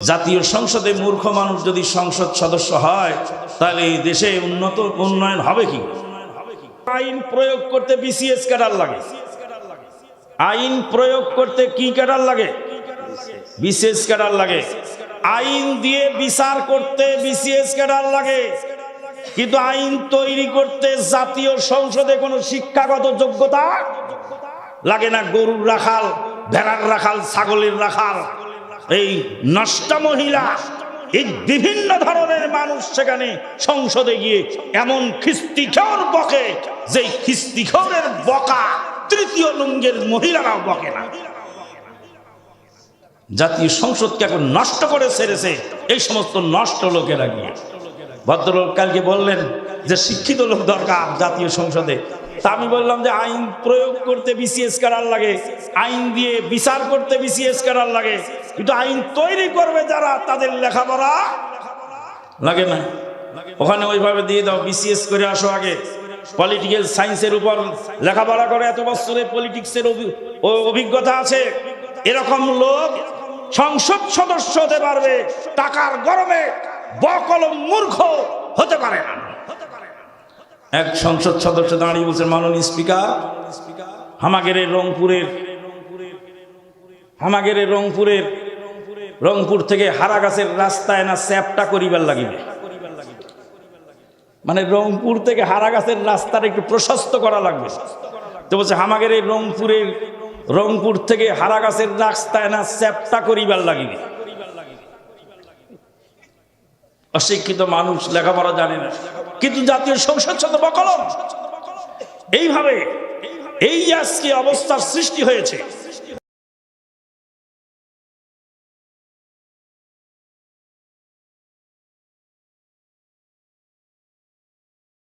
জাতীয় সংসদে মূর্খ মানুষ যদি সংসদ সদস্য হয়, তাহলে এই দেশে উন্নত উন্নয়ন হবে কি? আইন প্রয়োগ করতে বিসিএস ক্যাডার লাগে। আইন প্রয়োগ করতে কি ক্যাডার লাগে? বিসিএস ক্যাডার লাগে। আইন দিয়ে বিচার করতে বিসিএস ক্যাডার লাগে। কিন্তু আইন তৈরি করতে জাতীয় সংসদে কোনো শিক্ষাগত যোগ্যতা লাগে না? গরুর রাখাল, ভেড়ার রাখাল, ছাগলের রাখাল। এই নষ্ট মহিলা, এই বিভিন্ন ধরনের মানুষ সেখানে সংসদে গিয়ে এমন খিস্তিখর বকে যে খিস্তিখরের বকা তৃতীয় লুঙ্গের মহিলারাও বকে না। জাতীয় সংসদকে এখন নষ্ট করে ছেড়েছে এই সমস্ত নষ্ট লোকেরা গিয়ে। ভদ্রলোক কালকে বললেন যে শিক্ষিত লোক দরকার জাতীয় সংসদে। তা আমি বললাম যে আইন প্রয়োগ করতে বিসিএস করার লাগে, আইন দিয়ে বিচার করতে বিসিএস করার লাগে। কিন্তু আইন তৈরি করবে যারা, তাদের লেখাপড়া লাগে না। ওখানে ওইভাবে দিয়ে দাও বিসিএস করে আসো আগে। পলিটিক্যাল সায়েন্সের উপর লেখাপড়া করে, এত বছরে পলিটিক্সের অভি- অভিজ্ঞতা আছে। এরকম লোক সংসদ সদস্য হতে পারবে, টাকার গরমে বকলম মূর্খ হতে পারে না। এক সংসদ সদস্য দাঁড়িয়ে বলছে, মাননীয় স্পিকার, হামাগের রংপুরের হামাগের রংপুরের রংপুর থেকে হারাগাছের রাস্তায় না স্যাপটা করিবার লাগিবে? মানে রংপুর থেকে হারাগাছের রাস্তাটা একটু প্রশস্ত করা লাগবে। তো বলছে হামাগের এই রংপুরের, রংপুর থেকে হারাগাছের রাস্তায় না স্যাপটা করিবার লাগিবে? অশিক্ষিত মানুষ লেখাপড়া জানে না। কিন্তু জাতীয় সংসদ সাথে বকলম। এইভাবে এই আজকে অবস্থার সৃষ্টি হয়েছে।